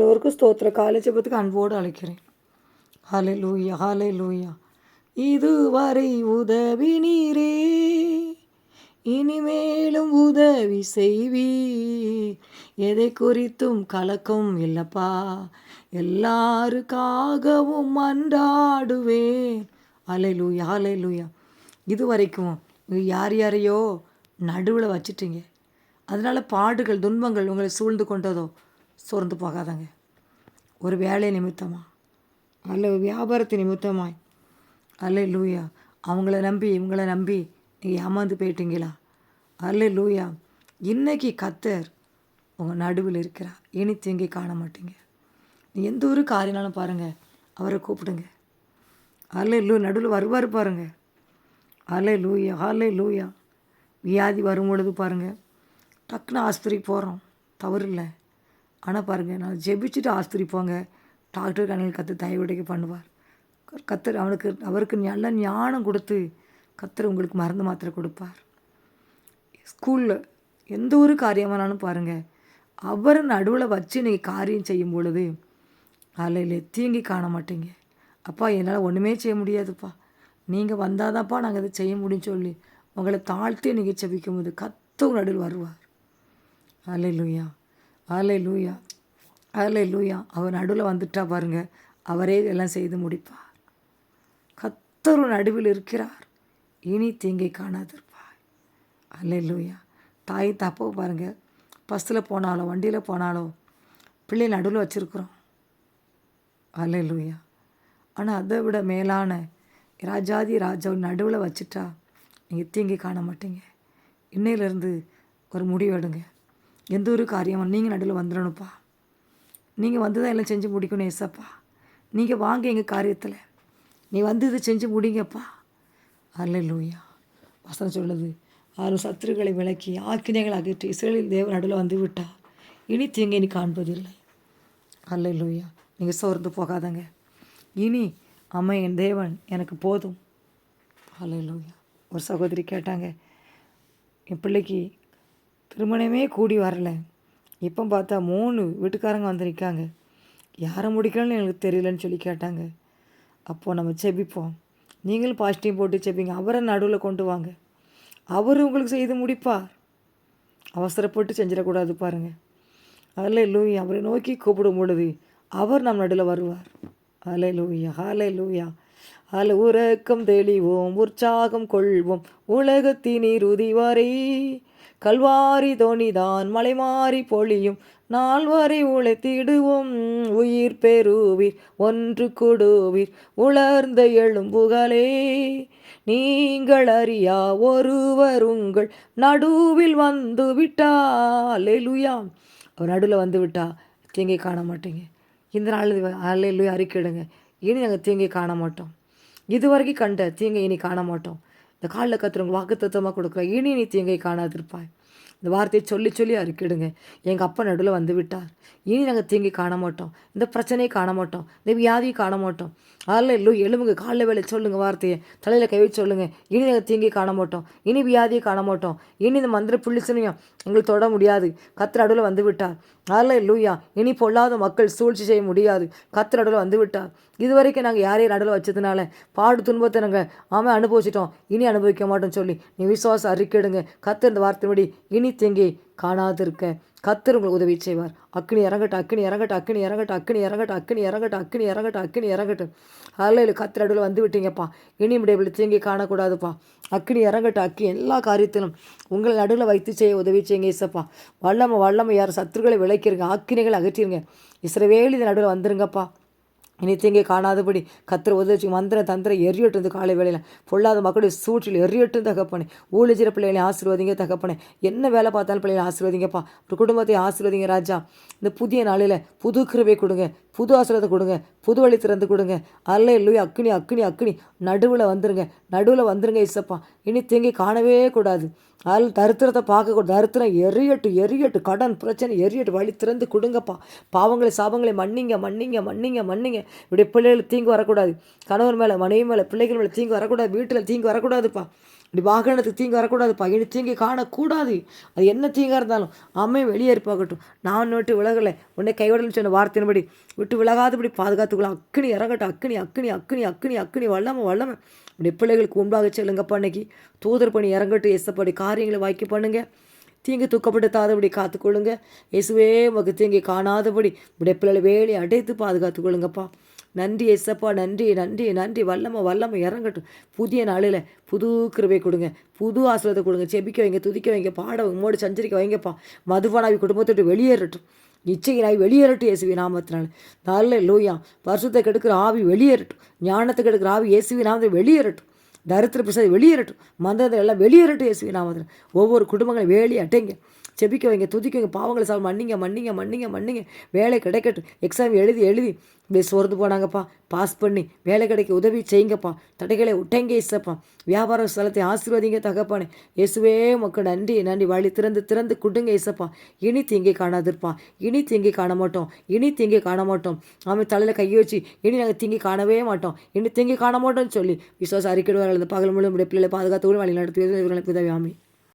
எல்லோருக்கும் ஸ்தோத்திர காலை ஜெபத்துக்கு அன்போடு அழைக்கிறேன் ஹாலே லூயா ஹாலே லூயா இதுவரை உதவி நீரே இனிமேலும் உதவி செய்வி எதை குறித்தும் கலக்கம் இல்லப்பா எல்லாருக்காகவும் மன்றாடுவேன் அலை லூயா அலை லூயா இது வரைக்கும் யார் யாரையோ நடுவில் வச்சிட்டீங்க அதனால் பாடுகள் துன்பங்கள் உங்களை சூழ்ந்து கொண்டதோ சோர்ந்து போகாதாங்க. ஒரு வேலை நிமித்தமா? அல்ல வியாபாரத்து நிமித்தமாய். அல்ல லூயா அவங்கள நம்பி இவங்கள நம்பி நீங்கள் ஏமாந்து போயிட்டீங்களா? அல்ல லூயா இன்னைக்கு கத்தர் உங்கள் நடுவில் இருக்கிறா இனி தீங்கி காண மாட்டீங்க. நீ எந்த ஒரு காரியனாலும் பாருங்கள் அவரை கூப்பிடுங்க. அல்ல லூ நடுவில் வருவார் பாருங்கள் அல்ல லூயா அல்ல லூயா வியாதி வரும் பொழுது பாருங்கள் டக்குன்னு ஆஸ்பத்திரிக்கு போகிறோம் தவறு இல்லை. ஆனால் பாருங்கள் நான் ஜெபிச்சுட்டு ஆஸ்பத்திரி போங்க. டாக்டர் கண்ணில் கற்று தயவுடைக்க பண்ணுவார். கத்தர் அவனுக்கு அவருக்கு நல்ல ஞானம் கொடுத்து கத்தர் உங்களுக்கு மருந்து மாத்திரை கொடுப்பார். ஸ்கூலில் எந்த ஒரு காரியமானாலும் பாருங்கள் அவர் நடுவில் வச்சு நீங்கள் காரியம் செய்யும் பொழுது அலையில் தீங்கி காண மாட்டீங்க. அப்பா என்னால் ஒன்றுமே செய்ய முடியாதுப்பா. நீங்கள் வந்தாதான்ப்பா நாங்கள் இதை செய்ய முடியும்னு சொல்லி உங்களை தாழ்த்தி நீங்கள் செபிக்கும் போது கத்தவங்க நடுவில் வருவார். அலையிலுயா ஆலை லூயா ஆலை லூயா அவர் நடுவில் வந்துட்டா பாருங்க. அவரே எல்லாம் செய்து முடிப்பார். கத்தரு நடுவில் இருக்கிறார். இனி தீங்கை காணாதிருப்பார். அல்ல லூயா தாய் தப்போ பாருங்க. பஸ்ஸில் போனாலோ வண்டியில் போனாலோ பிள்ளை நடுவில் வச்சுருக்குறோம். அல்ல லூயா ஆனால் அதை விட மேலான ராஜாதி ராஜா நடுவில் வச்சுட்டா நீங்கள் தீங்கி காண மாட்டீங்க. இன்னையிலேருந்து ஒரு முடிவெடுங்க எந்த ஒரு காரியமும் நீங்கள் நடுவில் வந்துடணும்ப்பா நீங்கள் வந்து தான் எல்லாம் செஞ்சு முடிக்கணும் ஏசப்பா. நீங்கள் வாங்க எங்கள் காரியத்தில். நீ வந்து இதை செஞ்சு முடிங்கப்பா. அல்ல லூயா வசனம் சொல்லுது ஆறு சத்துருக்களை விளக்கி ஆக்கினைகள் அகற்றி இஸ்ரேலில் தேவன் நடுவில் வந்து விட்டார். இனி தீங்க நீ காண்பதில்லை. அல்ல லூயா நீங்கள் சோர்ந்து போகாதங்க. இனி அம்மா என் தேவன் எனக்கு போதும். அல்ல லூயா ஒரு சகோதரி கேட்டாங்க என் பிள்ளைக்கு திருமணமே கூடி வரல. இப்போ பார்த்தா மூணு வீட்டுக்காரங்க வந்து நிற்காங்க யாரை முடிக்கணும்னு எங்களுக்கு தெரியலன்னு சொல்லி கேட்டாங்க. அப்போது நம்ம செபிப்போம். நீங்களும் பாசிட்டிவ் போட்டு செப்பிங்க அவரை நடுவில் கொண்டு வாங்க. அவர் உங்களுக்கு செய்து முடிப்பார். அவசரப்பட்டு செஞ்சிடக்கூடாது பாருங்கள் அதில் லூயா அவரை நோக்கி கூப்பிடும் பொழுது அவர் நம் நடுவில் வருவார். அலை லூயா ஹாலை லூயா அல உறக்கம் தெளிவோம் உற்சாகம் கொள்வோம். உலகத்தினீர் இறுதி கல்வாரி தோணிதான் மலை மாறி பொழியும் நால்வரை உழைத்திடுவோம் உயிர் பெறுவீர் ஒன்று கொடுவீர். உலர்ந்த எழும்புகளே நீங்கள் அறியா ஒருவர் உங்கள் நடுவில் வந்து விட்டால் லுயாம் அவர் நடுவில் வந்து விட்டா. தீங்கை காண மாட்டீங்க. இந்த நாள் அல்லையிலுயா அறிக்கையிடுங்க. இனி நாங்கள் தீங்கை காண மாட்டோம். இது வரைக்கும் கண்ட தீங்கை இனி காண மாட்டோம் இந்த காலில் கத்துறவங்க வாக்கு தத்துவமாக கொடுக்குற இனி நீ தீங்கை காணாதிருப்பாய். இந்த வார்த்தையை சொல்லி சொல்லி அறுக்கிடுங்க. எங்கள் அப்பா நடுவில் வந்து விட்டார். இனி நாங்கள் தீங்கி காண மாட்டோம் இந்த பிரச்சனையை காண மாட்டோம் இந்த வியாதியை காண மாட்டோம் அதில் இல்லை எலும்புங்க காலில் வேலை சொல்லுங்கள் வார்த்தையை. தலையில் கை வச்சு சொல்லுங்கள் இனி நாங்கள் தீங்கி காண மாட்டோம் இனி வியாதியை காண மாட்டோம் இனி இந்த மந்திர புள்ளிசனையும் எங்களுக்கு தொட முடியாது. கத்திர நடுவில் வந்து விட்டார். அதில் இல்லையா இனி பொல்லாத மக்கள் சூழ்ச்சி செய்ய முடியாது. கத்திர அடுவில் வந்து விட்டார். இது வரைக்கும் நாங்கள் யாரையும் நடுவில் வச்சதுனால பாடு துன்பத்தை நாங்கள் ஆமாம் அனுபவிச்சிட்டோம். இனி அனுபவிக்க மாட்டோம்னு சொல்லி நீ விசுவாசம் அறிக்கையிடுங்க. கத்து இந்த வார்த்தையின்படி இனி தேங்கி காணாதிருக்க. கத்தர் உங்களுக்கு உதவி செய்வார். அக்னி இறங்கட்டும் அக்னி இறங்கட்டும் அக்னி இறங்கட்டும் அக்னி இறங்கட்டும் அக்னி இறங்கட்டும் அக்னி இறங்கட்டும் அக்னி இறங்கட்டும். அதில் கத்திர நடுவில் வந்து விட்டீங்கப்பா. இனி இப்படி தீங்கி காணக்கூடாதுப்பா. அக்னி இறங்கட்டும் அக்கி எல்லா காரியத்திலும் உங்களை நடுவில் வைத்து செய்ய உதவி செய்யுங்க இசப்பா வல்லமை வல்லமை யார் சத்துருக்களை விளக்கிருங்க. அக்னிகளை அகற்றிருங்க. இஸ்ரவேலி இந்த நடுவில் வந்துருங்கப்பா. இனி காணாதபடி கத்திர உதவிச்சு மந்திர தந்திர எரியட்டும் இந்த காலை வேலையில் பொல்லாத மக்களுடைய சூற்றில் எரியட்டும் தகப்பனே. ஊழிச்சிற பிள்ளைகளை ஆசீர்வதிங்க தகப்பனே. என்ன வேலை பார்த்தாலும் பிள்ளைகளை ஆசீர்வதிங்கப்பா. ஒரு குடும்பத்தை ஆசீர்வதிங்க ராஜா. இந்த புதிய நாளில் புது கிருபை கொடுங்க. புது ஆசிரியத்தை கொடுங்க புது வழி திறந்து கொடுங்க. அல்ல இல்லையோ அக்னி அக்னி அக்னி. நடுவில் வந்துருங்க நடுவில் வந்துருங்க இசப்பா இனி தீங்கி காணவே கூடாது. அதில் தரித்திரத்தை பார்க்கக்கூடாது தரித்திரம் எரியட்டு எரியட்டு. கடன் பிரச்சனை எரியட்டு. வழி திறந்து கொடுங்கப்பா. பாவங்களை சாபங்களை மன்னிங்க மன்னிங்க மன்னிங்க மன்னிங்க. இப்படி பிள்ளைகள் தீங்கு வரக்கூடாது. கணவர் மேலே மனைவி மேலே பிள்ளைகள் மேலே தீங்கு வரக்கூடாது. வீட்டில் தீங்கு வரக்கூடாதுப்பா. இப்படி வாகனத்துக்கு தீங்கு வரக்கூடாது இனி தீங்கி காணக்கூடாது. அது என்ன தீங்காக இருந்தாலும் அம்மையும் வெளியே இருப்பாகட்டும் நான் விட்டு விலகலை. உன்னை கைவிடலன்னு சொன்ன வார்த்தையின்படி விட்டு விலகாதபடி பாதுகாத்துக்கலாம் அக்கினி இறங்கட்டும். அக்கினி அக்கினி அக்கினி அக்கினி அக்கினி வல்லமை வல்லமை. இப்படி பிள்ளைகளுக்கு உண்டாக செல்லுங்கப்பா இன்னைக்கு தூதர் பணி இறங்கட்டும். எசப்படி காரியங்களை வாய்க்கு பண்ணுங்க. தீங்கு தூக்கப்படுத்தாதபடி காத்துக்கொள்ளுங்க. இயேசுவே உமக்கு தீங்கு காணாதபடி இப்படி பிள்ளைகளை வேலையை அடைத்து பாதுகாத்துக்கொள்ளுங்கப்பா. நன்றி எஸ்ஸப்பா நன்றி நன்றி நன்றி. வல்லம வல்லம இறங்கட்டும். புதிய நாளில் புது கிருபை கொடுங்க. புது ஆசிரியத்தை கொடுங்க. செபிக்க வைங்க துதிக்க வைங்க பாட உங்களோட சஞ்சரிக்க வைங்கப்பா. மதுபானாவி குடும்பத்தை விட்டு வெளியேறட்டும். இச்சையினாய் வெளியேறட்டும் இயேசுவி நாமத்தினால். நல்ல லூயா வருஷத்தை கெடுக்கிற ஆவி வெளியேறட்டும். ஞானத்தை கெடுக்கிற ஆவி இயேசுவி நாமத்தை வெளியேறட்டும். தரித்திர பிரசாதி வெளியேறட்டும். மந்திரத்தை எல்லாம் வெளியேறட்டும் இயேசுவி நாமத்தில் ஒவ்வொரு குடும்பங்களும் வேலி அட்டைங்க செபிக்க வைங்க துதிக்க வைங்க பாவங்களை சால் மன்னிங்க மன்னிங்க மன்னிங்க மன்னிங்க. வேலை கிடைக்கட்டும். எக்ஸாம் எழுதி எழுதி. இப்படி சோர்ந்து போனாங்கப்பா. பாஸ் பண்ணி வேலை கிடைக்க உதவி செய்யுங்கப்பா. தடைகளை விட்டங்க இசப்பா வியாபார ஸ்தலத்தை ஆசீர்வதிங்க தகப்பானே. இயேசுவே மக்கள் நன்றி நன்றி. வழி திறந்து திறந்து குடுங்க இசப்பா இனி தீங்கி காணாதிருப்பா. இனி தீங்கி காண மாட்டோம். இனி தீங்கி காண மாட்டோம். அவன் தலையில் கையை வச்சு இனி நாங்கள் தீங்கி காணவே மாட்டோம். இனி தீங்கி காண மாட்டோம்னு சொல்லி விசுவாச அறிக்கையிடுவார்கள் இந்த பகல் முழு பிள்ளைகளை பாதுகாத்து கூட வழி நடத்துவது இவர்களுக்கு உதவி ஆமி